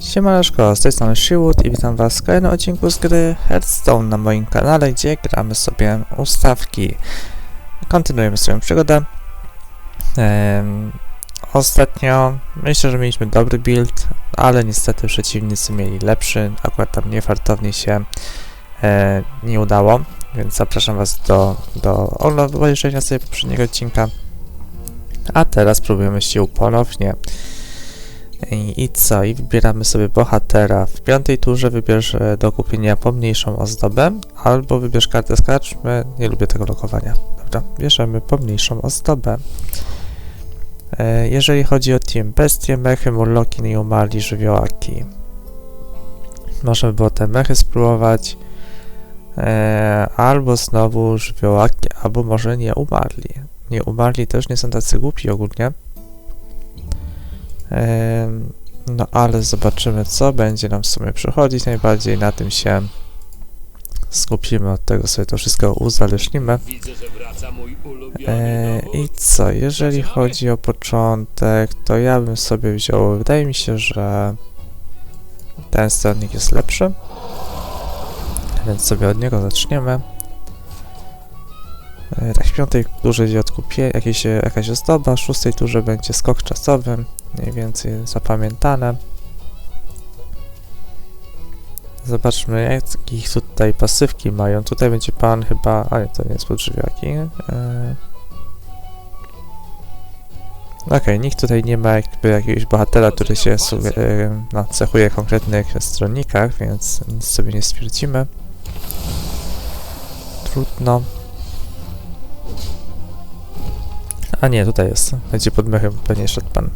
Siemaneczko, z tej strony Shiwood i witam was w kolejnym odcinku z gry Hearthstone na moim kanale, gdzie gramy sobie ustawki. Kontynuujemy swoją przygodę. Ostatnio myślę, że mieliśmy dobry build, ale niestety przeciwnicy mieli lepszy, akurat tam niefartownie się e, nie udało, więc zapraszam was do, do obejrzenia sobie poprzedniego odcinka. A teraz spróbujemy sił ponownie. I, co? I wybieramy sobie bohatera. W piątej turze wybierz e, do kupienia pomniejszą ozdobę, albo wybierz kartę z karczmy. Nie lubię tego lokowania. Dobra, bierzemy pomniejszą ozdobę. E, jeżeli chodzi o team, bestie, mechy, murloki, nieumarli, żywiołaki. Można by było te mechy spróbować. E, albo znowu żywiołaki, albo może nie umarli. Nie umarli też nie są tacy głupi ogólnie. No ale zobaczymy, co będzie nam w sumie przychodzić. Najbardziej na tym się skupimy, od tego sobie to wszystko uzależnimy. E. I co, jeżeli chodzi o początek, to ja bym sobie wziął, wydaje mi się, że ten sternik jest lepszy, więc sobie od niego zaczniemy. E, Tak w piątej turze idzie odkupienie, jakieś, e, jakaś ozdoba, w szóstej turze będzie skok czasowy, mniej więcej zapamiętane. Zobaczmy, jakich tutaj pasywki mają. Tutaj będzie pan chyba, ale to nie jest podżywiaki. E, Okej, nikt tutaj nie ma jakby jakiegoś bohatera, który się e, no, cechuje konkretnych stronnikach, więc nic sobie nie stwierdzimy. Trudno. A nie, tutaj jest. Będzie pod mechem pewnie szedł pan.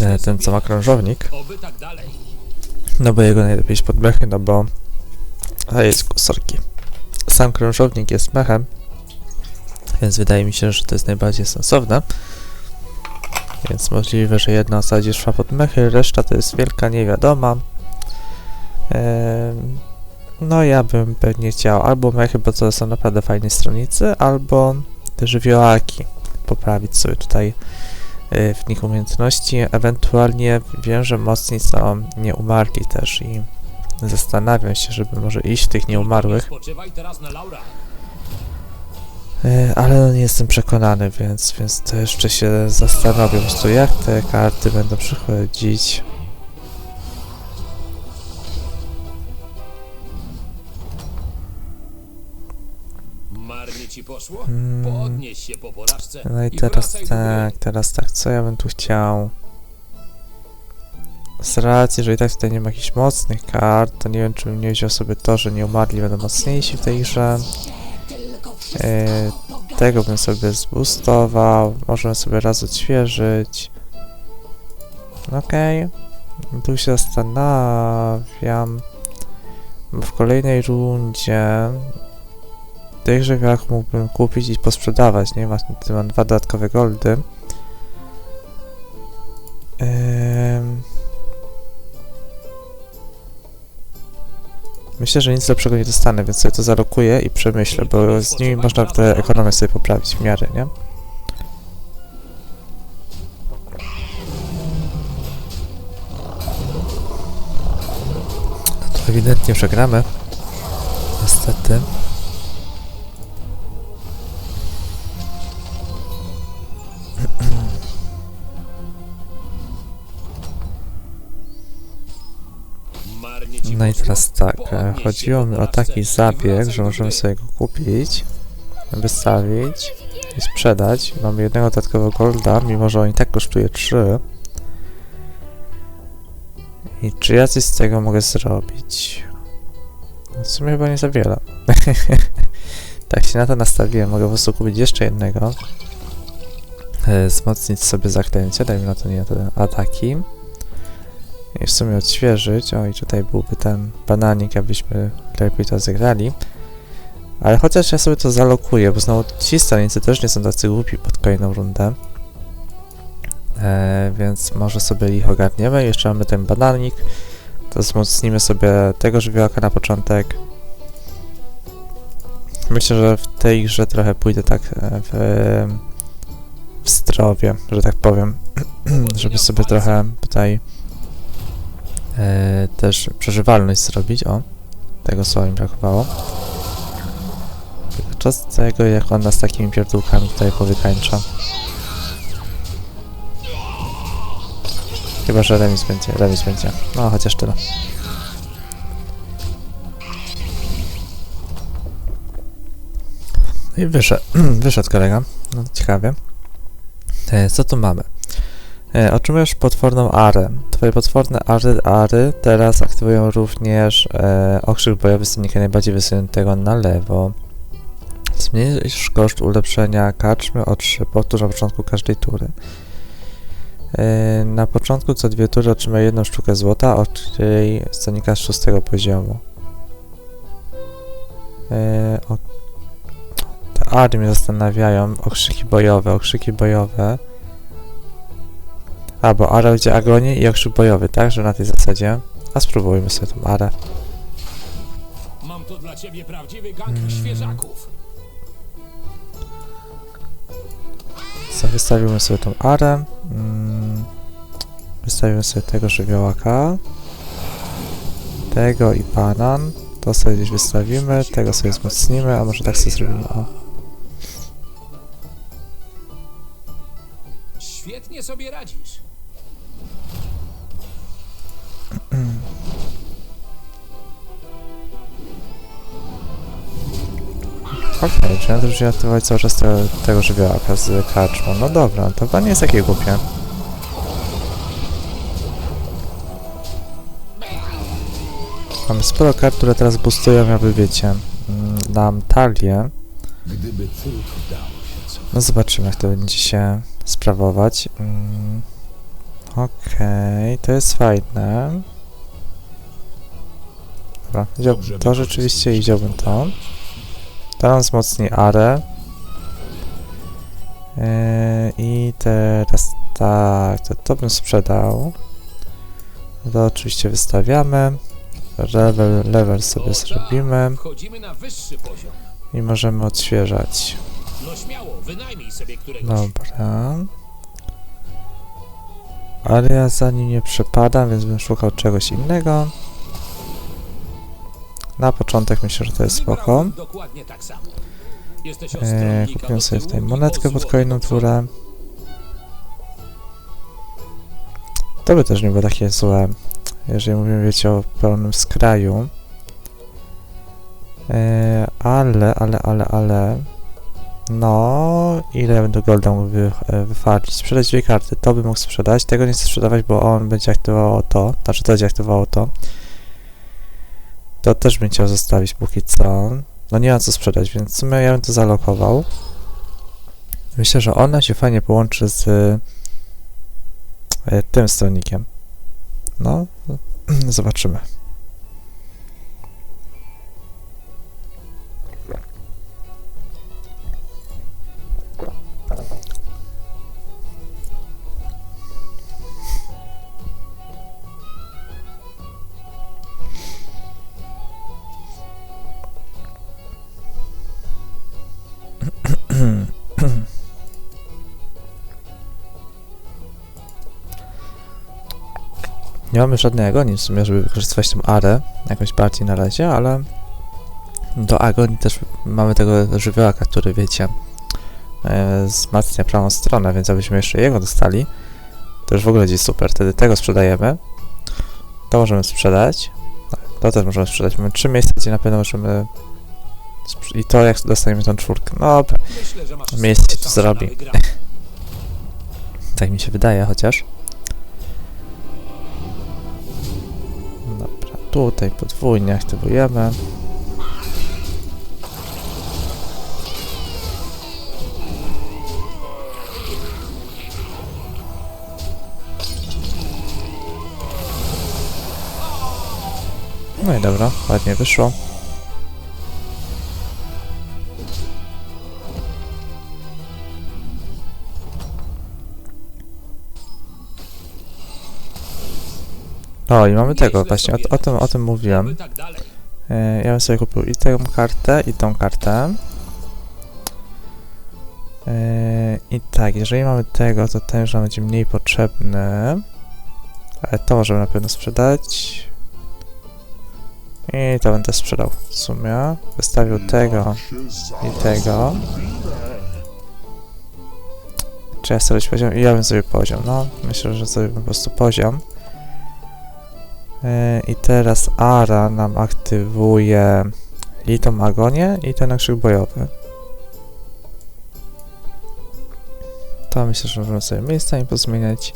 E, ten co ma krążownik. No bo jego najlepiej pod mechy, no bo... A jest sorki. Sam krążownik jest mechem, więc wydaje mi się, że to jest najbardziej sensowne. Więc możliwe, że jedna osadzie szła pod mechy, reszta to jest wielka niewiadoma. Em, no ja bym pewnie chciał albo mechy, bo to są naprawdę fajne stronicy, albo te żywiołaki. Poprawić sobie tutaj w nich umiejętności. Ewentualnie wiem, że mocni są nieumarli też i zastanawiam się, żeby może iść tych nieumarłych, y, ale no nie jestem przekonany, więc, więc to jeszcze się zastanowię po prostu jak te karty będą przychodzić. Ci poszło? Mm. Podnieś się po porażce. No i i teraz wracaj do tak, teraz tak, co ja bym tu chciał? Z racji, że i tak tutaj nie ma jakichś mocnych kart, to nie wiem, czy bym nie wziął sobie to, że nieumarli będą mocniejsi w tej grze. E, tego bym sobie zboostował, możemy sobie raz odświeżyć. Okej. Tu się zastanawiam, bo w kolejnej rundzie tych żywiołach mógłbym kupić i posprzedawać, nie? Mam, mam dwa dodatkowe goldy. Myślę, że nic lepszego nie dostanę, więc sobie to zalokuję i przemyślę, bo z nimi można tę ekonomię sobie poprawić w miarę, nie? No ewidentnie przegramy. Niestety. No i teraz tak, e, chodziło mi o taki zabieg, że możemy sobie go kupić, wystawić i sprzedać. Mamy jednego dodatkowego golda, mimo że on i tak kosztuje 3. I czy ja coś z tego mogę zrobić? W sumie chyba nie za wiele. tak się na to nastawiłem, mogę po prostu kupić jeszcze jednego. E, Wzmocnić sobie zaklęcie, dajmy na to nie ataki. I w sumie odświeżyć. O, i tutaj byłby ten bananik, abyśmy lepiej to zagrali. Ale chociaż ja sobie to zalokuję, bo znowu ci stanicy też nie są tacy głupi pod kolejną rundę. E, więc może sobie ich ogarniemy. Jeszcze mamy ten bananik. To wzmocnimy sobie tego żywiołaka na początek. Myślę, że w tej grze trochę pójdę tak e, w, w zdrowie, że tak powiem. Żeby sobie trochę tutaj e, też przeżywalność zrobić, o. Tego słowa mi brakowało. Czas tego, jak on nas takimi pierdółkami tutaj powykańcza. Chyba, że remis będzie, remis będzie. No, chociaż tyle. No I wyszedł, wyszedł kolega. No ciekawie. E, co tu mamy? E, otrzymujesz potworną arę. Twoje potworne ary, ary teraz aktywują również e, okrzyk bojowy stolnika najbardziej wysuniętego na lewo. Zmniejsz koszt ulepszenia karczmy o 3 powtórz na początku każdej tury. E, na początku co dwie tury otrzymaj jedną sztukę złota, od tej stolnika z szóstego poziomu. E, o, te ary mnie zastanawiają. Okrzyki bojowe, okrzyki bojowe. A, bo Ara będzie agonii i okrzyk bojowy, tak? Że na tej zasadzie. A spróbujmy sobie tą Arę. Mam tu dla ciebie prawdziwy gang Mm. świeżaków. Co, wystawimy sobie tą Arę. Mm, wystawimy sobie tego żywiołaka. Tego i banan. To sobie gdzieś wystawimy, tego sobie wzmocnimy, a może tak sobie zrobimy. O. Świetnie sobie radzisz. Okej, czy ja też muszę aktywować cały czas te, tego żywiołaka z karczmą. No dobra, to chyba nie jest takie głupie. Mamy sporo kart, które teraz boostują, jakby wiecie, mm, nam talię. Się co. No zobaczymy, jak to będzie się sprawować. Mm, Okej, to jest fajne. Dobra, wziąłbym to rzeczywiście i wziąłbym to. To nam wzmocni Arę. Yy, I teraz tak, to, to bym sprzedał. To oczywiście wystawiamy. Level, level sobie O, zrobimy i możemy odświeżać. No śmiało. Dobra. Ale ja za nim nie przepadam, więc bym szukał czegoś innego. Na początek myślę, że to jest spoko. Stronnika kupiłem sobie tutaj monetkę pod kolejną turę. To by też nie było takie złe, jeżeli mówimy, wiecie, o pełnym skraju. Eee, ale, ale, ale, ale... No, ile będę golda mógł wy, e, wyfarcić? Sprzedać dwie karty, to bym mógł sprzedać. Tego nie chcę sprzedawać, bo on będzie aktywował to. Znaczy, to będzie aktywowało to. To też bym chciał zostawić póki co. No nie ma co sprzedać, więc w sumie ja bym to zalokował. Myślę, że ona się fajnie połączy z e, tym stolnikiem. No, zobaczymy. Nie mamy żadnej agonii w sumie, żeby wykorzystywać tą arę jakoś bardziej na razie, ale do agonii też mamy tego żywiołaka, który wiecie e, wzmacnia prawą stronę, więc abyśmy jeszcze jego dostali, to już w ogóle będzie super. Wtedy tego sprzedajemy. To możemy sprzedać. To też możemy sprzedać. Mamy trzy miejsca, gdzie na pewno możemy i to jak dostaniemy tą czwórkę. No, Myślę, Miejsce ci tu zrobi. tak mi się wydaje chociaż. Tutaj podwójnie aktywujemy. No i dobra, ładnie wyszło. O, i mamy tego, właśnie, sobie o, o, tym, o tym mówiłem. E, Ja bym sobie kupił i tę kartę, i tą kartę. E, I tak, jeżeli mamy tego, to ten już nam będzie mniej potrzebny. Ale to możemy na pewno sprzedać. I to będę sprzedał w sumie. Wystawił tego i tego. Czy ja sobie poziom? Ja bym zrobił poziom, no. Myślę, że zrobię po prostu poziom. Yy, I teraz Ara nam aktywuje i tą agonię, i ten krzyk bojowy. To myślę, że możemy sobie miejscami pozmieniać.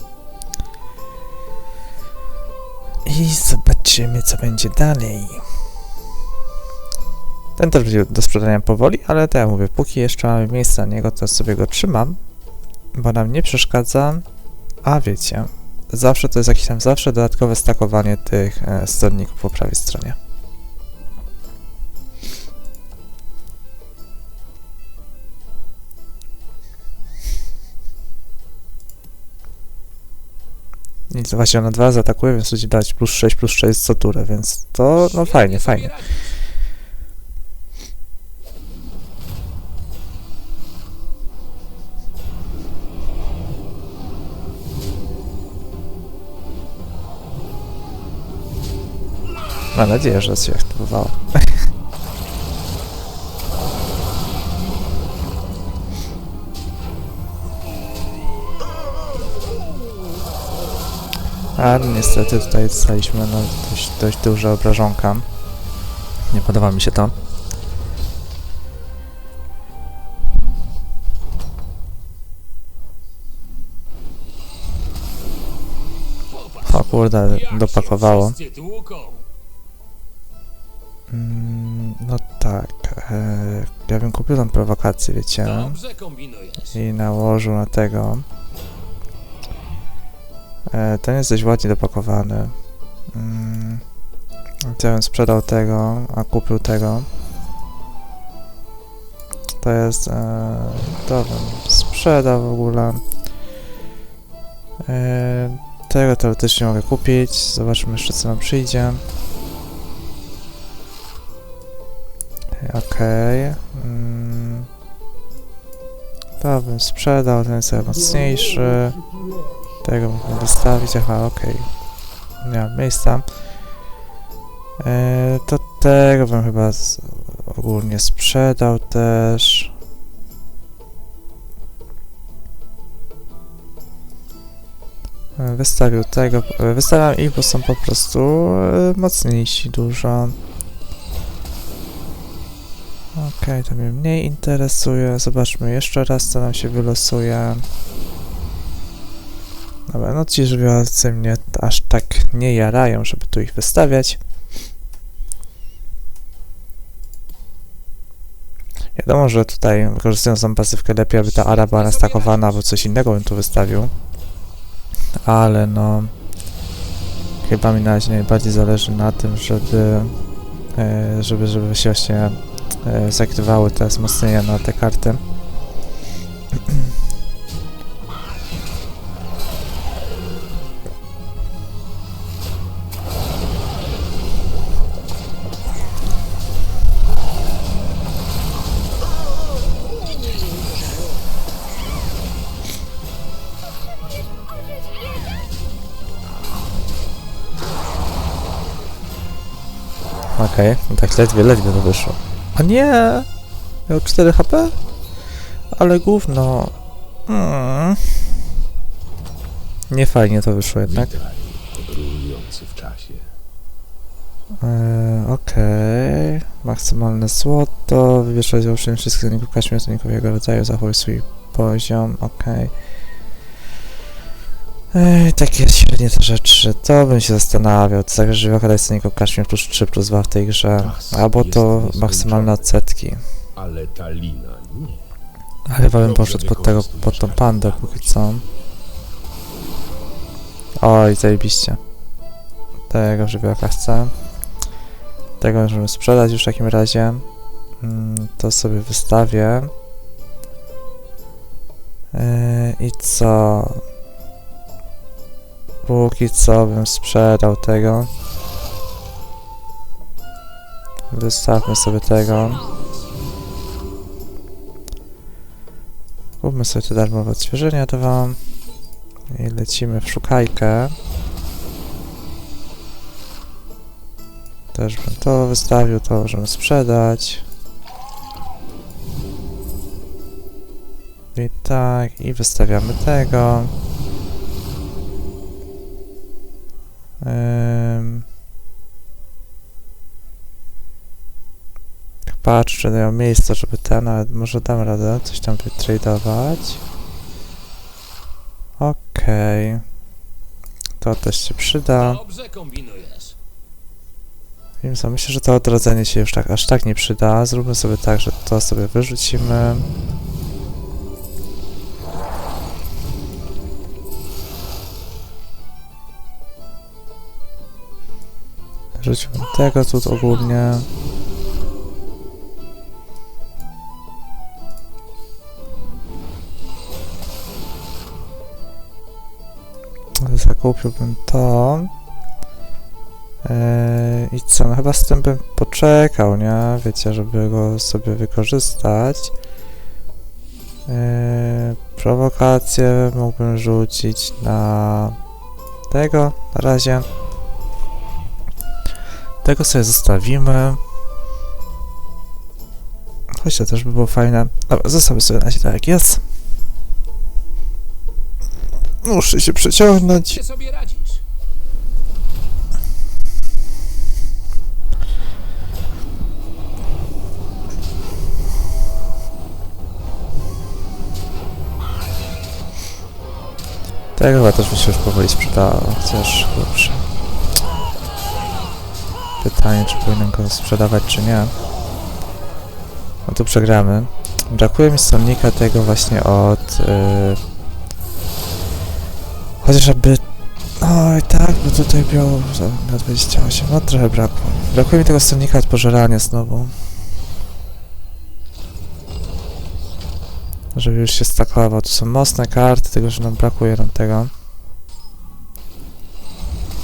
I zobaczymy, co będzie dalej. Ten też będzie do sprzedania powoli, ale tak jak mówię, póki jeszcze mamy miejsce na niego, to sobie go trzymam, bo nam nie przeszkadza. A wiecie, zawsze to jest jakieś tam zawsze dodatkowe stakowanie tych e, stronników po prawej stronie. I to właśnie ona dwa razy atakuje, więc będzie dać plus 6, plus 6 co turę, więc to no fajnie, fajnie. Mam nadzieję, że się aktywowało. A niestety tutaj dostaliśmy no, dość, dość duże obrażonka. Nie podoba mi się to. O kurde, dopakowało. Bym kupił tą prowokację, wiecie. I nałożył na tego. E, ten jest dość ładnie dopakowany. Mm, ja bym sprzedał tego, a kupił tego. To jest. E, to bym sprzedał w ogóle. E, tego teoretycznie mogę kupić. Zobaczmy jeszcze co nam przyjdzie. Okej. Mm. To bym sprzedał, ten jest mocniejszy. Tego mógłbym wystawić, aha, okej. Nie mam miejsca. Eee, to tego bym chyba ogólnie sprzedał też. E, Wystawił tego, e, wystawiam ich, bo są po prostu e, mocniejsi dużo. Okej, to mnie mniej interesuje. Zobaczmy jeszcze raz, co nam się wylosuje. Dobra, no ci żywiołowcy mnie aż tak nie jarają, żeby tu ich wystawiać. Wiadomo, że tutaj wykorzystując tą pasywkę lepiej, aby ta ara była nastakowana, albo coś innego bym tu wystawił. Ale no... Chyba mi na razie najbardziej zależy na tym, żeby... e, żeby, żeby się właśnie e, zaktywały te wzmocnienia na te karty. Okej, no tak ledwie, ledwie to wyszło. A nie! Miał 4 HP? Ale gówno. Mm. Nie fajnie to wyszło jednak. Witaj, podróżujący w czasie. Eee, Okej. Maksymalne złoto. Wybierz rozdział wszystkich zaników kaśmiertników jego rodzaju. Zachowuj swój poziom. Okej. Ej, takie średnie te rzeczy. To bym się zastanawiał. To zagraż żywiołka daj cenników kaszmir plus 3 plus 2 w tej grze. Albo jest to maksymalne odsetki. Ale ta lina nie. Ale chyba bym poszedł pod tego, pod tą pandę póki co. Oj, zajebiście. Tego żywiołka chcę. Tego możemy sprzedać już w takim razie. Mm, To sobie wystawię. Yy, I co? Póki co bym sprzedał tego. Wystawmy sobie tego. Kupmy sobie te darmowe odświeżenia, to wam. I lecimy w szukajkę. Też bym to wystawił, to możemy sprzedać. I tak, i wystawiamy tego. Ym. Patrz, czy dają miejsce, żeby ten, ale może dam radę coś tam wytradować. Okej. To też się przyda. Dobrze kombinujesz. Wiem co, myślę, że to odrodzenie się już tak aż tak nie przyda. Zróbmy sobie tak, że to sobie wyrzucimy. Rzućmy tego tu ogólnie. Zakupiłbym to. Eee, I co, no chyba z tym bym poczekał, nie? Wiecie, żeby go sobie wykorzystać. Eee, prowokację mógłbym rzucić na tego na razie. Tego sobie zostawimy. Choć to też by było fajne. Dobra, zostawię sobie na razie tak jak jest. Muszę się przeciągnąć. Tego chyba też by się już powoli sprzedało, chociaż kurczę. Pytanie, czy powinienem go sprzedawać, czy nie. No tu przegramy. Brakuje mi stronnika tego właśnie od... Yy... Chociażby... Oj tak, bo tutaj było na 28, no trochę brakło. Brakuje mi tego stronnika od pożerania znowu. Żeby już się stakował. Tu są mocne karty, tylko że nam brakuje nam tego.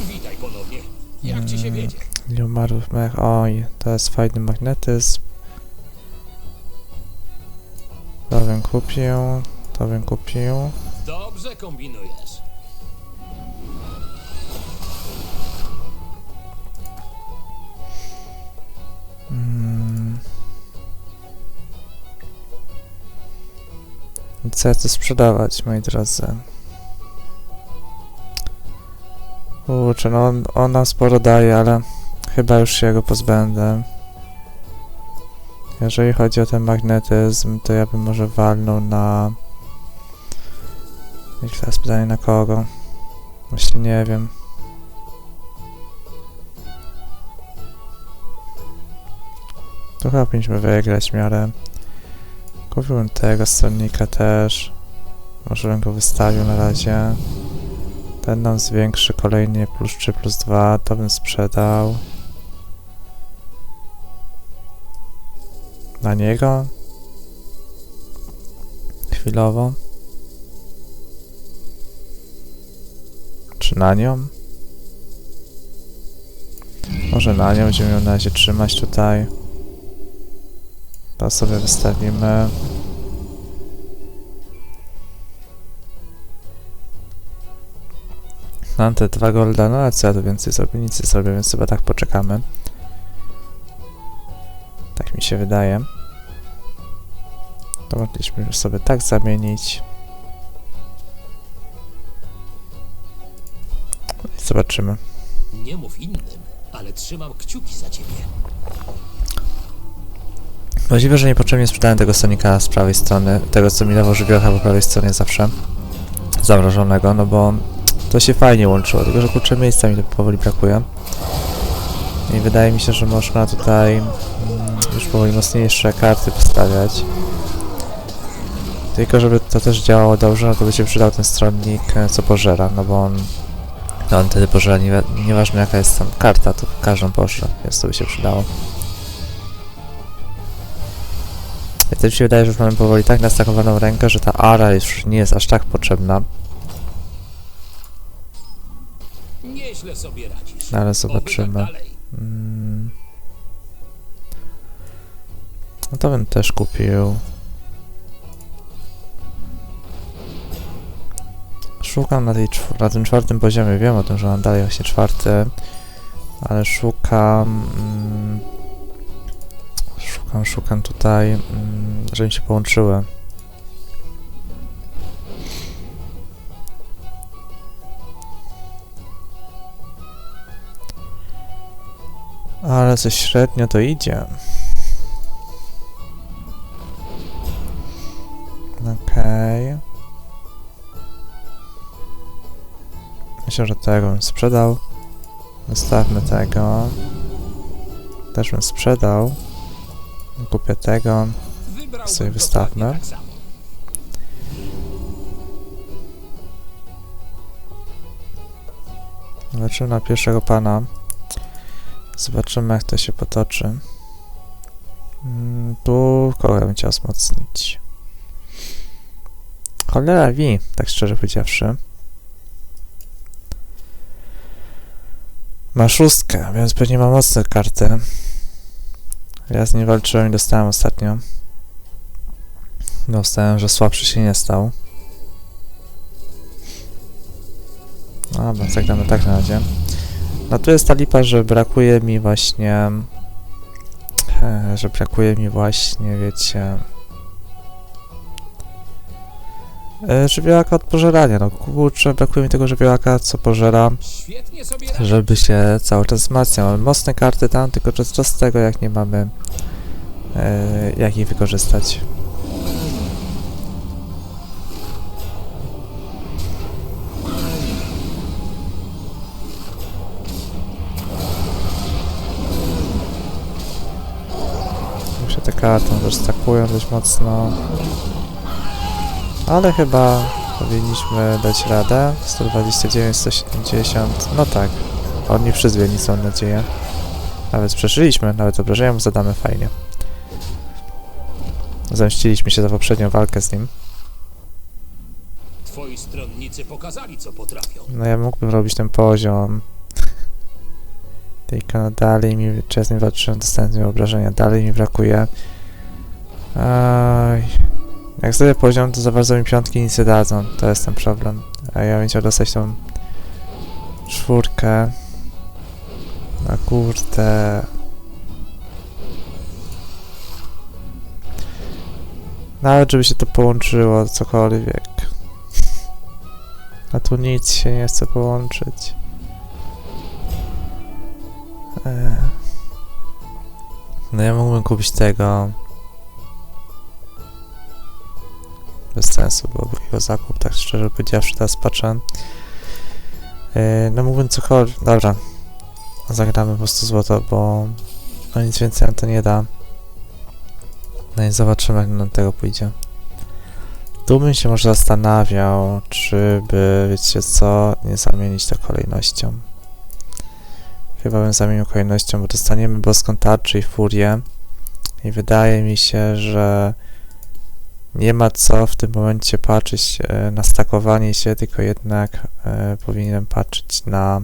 Witaj ponownie. Jak ci się Mm. Wiedzie? Liumarów mech, oj, to jest fajny magnetyzm. To bym kupił, to bym kupił. Dobrze kombinujesz. Mm. I Co ja chcę sprzedawać, moi drodzy? Kurczę, no on, on nam sporo daje, ale chyba już się go pozbędę. Jeżeli chodzi o ten magnetyzm, to ja bym może walnął na... I teraz pytanie na kogo? Właśnie nie wiem. To chyba powinniśmy wygrać w miarę. Kupiłbym tego stronnika też. Może bym go wystawił na razie. Ten nam zwiększy kolejnie plus 3 plus 2, to bym sprzedał. Na niego. Chwilowo. Czy na nią? Może na nią będziemy ją na razie trzymać tutaj. To sobie wystawimy. Mam te dwa golda, no a co ja tu więcej zrobię? Nic nie zrobię, więc chyba tak poczekamy. Tak mi się wydaje. To mogliśmy sobie tak zamienić. No I zobaczymy. Nie mów innym, ale trzymam kciuki za ciebie. Możliwe, że niepotrzebnie sprzedałem tego Sonika z prawej strony, tego co mi dawał żywiocha po prawej stronie zawsze, zamrożonego, no bo to się fajnie łączyło, tylko że kurczę miejsca mi tu powoli brakuje. I wydaje mi się, że można tutaj już powoli mocniejsze karty postawiać. Tylko żeby to też działało dobrze, no to by się przydał ten stronnik, e, co pożera, no bo on, no on wtedy pożera, nie, nieważne jaka jest tam karta, to każdą pożre, więc to by się przydało. Ja też mi się wydaje, że już mamy powoli tak nastakowaną rękę, że ta ara już nie jest aż tak potrzebna, Nieźle sobie radzisz. No, ale zobaczymy. Tak dalej. Mm. No to bym też kupił. Szukam na, tej, na tym czwartym poziomie, wiem o tym, że mam dalej właśnie czwarty, Ale szukam... Mm, szukam, szukam tutaj, mm, żeby się połączyły. Ale coś średnio to idzie. Myślę, że tego bym sprzedał. Wystawmy tego. Też bym sprzedał. Kupię tego. Sobie wystawmy. Tak. Zobaczymy na pierwszego pana. Zobaczymy, jak to się potoczy. Mm, Tu kogo bym chciał wzmocnić? Cholera wi, tak szczerze powiedziawszy. Ma szóstkę, więc pewnie ma mocne karty. Ja z nim walczyłem i dostałem ostatnio. Dostałem, że słabszy się nie stał. Dobra, zagramy tak na razie. No tu jest ta lipa, że brakuje mi właśnie... e, Że brakuje mi właśnie, wiecie... e, Żywiołaka od pożerania, no kurczę, brakuje mi tego żywiołaka, co pożera, żeby się cały czas wzmacniał. Mamy mocne karty tam, tylko co z tego, jak nie mamy... e, Jak ich wykorzystać. Tu się te karty też stakują dość mocno. Ale chyba powinniśmy dać radę. 129, 170. No tak. On nie przyzwie nic, mam nadzieję. Nawet przeżyliśmy, nawet obrażenia mu zadamy fajnie. Zemściliśmy się za poprzednią walkę z nim. Twoi stronnicy pokazali, co potrafią. No ja mógłbym robić ten poziom. Tylko no dalej mi, czy ja z nim walczyłem, dostałem z nim obrażenia, dalej mi brakuje. Aj. Jak sobie poziom, to za bardzo mi piątki nic nie dadzą, to jest ten problem. A ja bym chciał dostać tą czwórkę. Na kurde. Nawet żeby się to połączyło, cokolwiek. A tu nic się nie chce połączyć. Eee. No ja mógłbym kupić tego. Bez sensu byłoby jego zakup, tak szczerze powiedziawszy, teraz patrzę. Eee, no mógłbym cokolwiek... Dobra. Zagramy po prostu złoto, bo no nic więcej nam to nie da. No i zobaczymy, jak nam tego pójdzie. Tu bym się może zastanawiał, czy by, wiecie co, nie zamienić to kolejnością. Chyba bym zamienił kolejnością, bo dostaniemy boską tarczę i furię. I wydaje mi się, że nie ma co w tym momencie patrzeć e, na stakowanie się, tylko jednak e, powinienem patrzeć na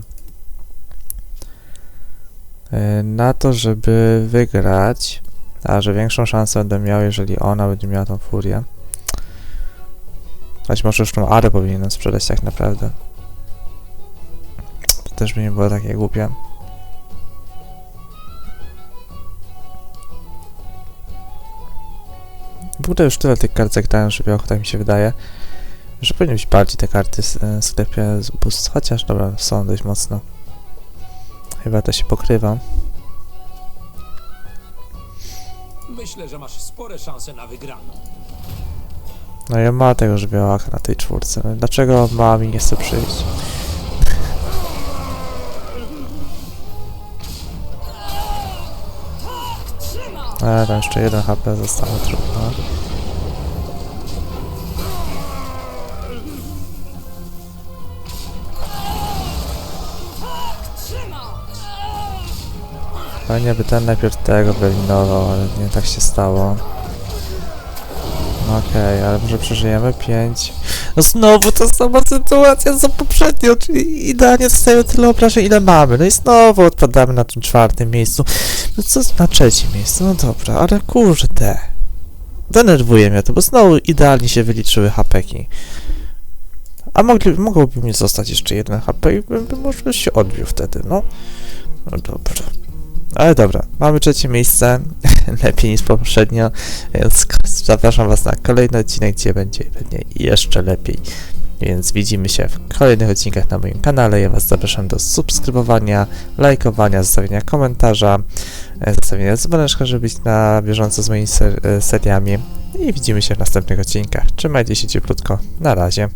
e, na to, żeby wygrać, a że większą szansę będę miał, jeżeli ona będzie miała tą furię. Choć może już tą arę powinienem sprzedać tak naprawdę. To też by nie było takie głupie. W ogóle już tyle tych kart zagrałem żywiołach, tak mi się wydaje, że powinny być bardziej te karty z- w sklepie z ubóstw, chociaż dobra, są dość mocno. Chyba to się pokrywa. Myślę, że masz spore szanse na wygraną. No ja ma tego żywiołaka na tej czwórce. Dlaczego ma mi nie chce przyjść? E, tam jeszcze jeden HP zostało, trudno. Fajnie by ten najpierw tego wyeliminował, ale nie tak się stało. Okej, ale może przeżyjemy 5. No znowu ta sama sytuacja co poprzednio, czyli idealnie dostają tyle obrażeń ile mamy. No i znowu odpadamy na tym czwartym miejscu. No co na trzecim miejscu? No dobra, ale kurde. Denerwuje mnie to, bo znowu idealnie się wyliczyły hapeki. A mogli, mogłoby mi zostać jeszcze jeden HP i bym, bym może się odbił wtedy, no. No dobra. Ale dobra, mamy trzecie miejsce, lepiej niż poprzednio, więc zapraszam Was na kolejny odcinek, gdzie będzie pewnie jeszcze lepiej. Więc widzimy się w kolejnych odcinkach na moim kanale. Ja Was zapraszam do subskrybowania, lajkowania, zostawienia komentarza, e, zostawienia dzwoneczka, żeby być na bieżąco z moimi ser- e, seriami. I widzimy się w następnych odcinkach. Trzymajcie się cieplutko. Na razie.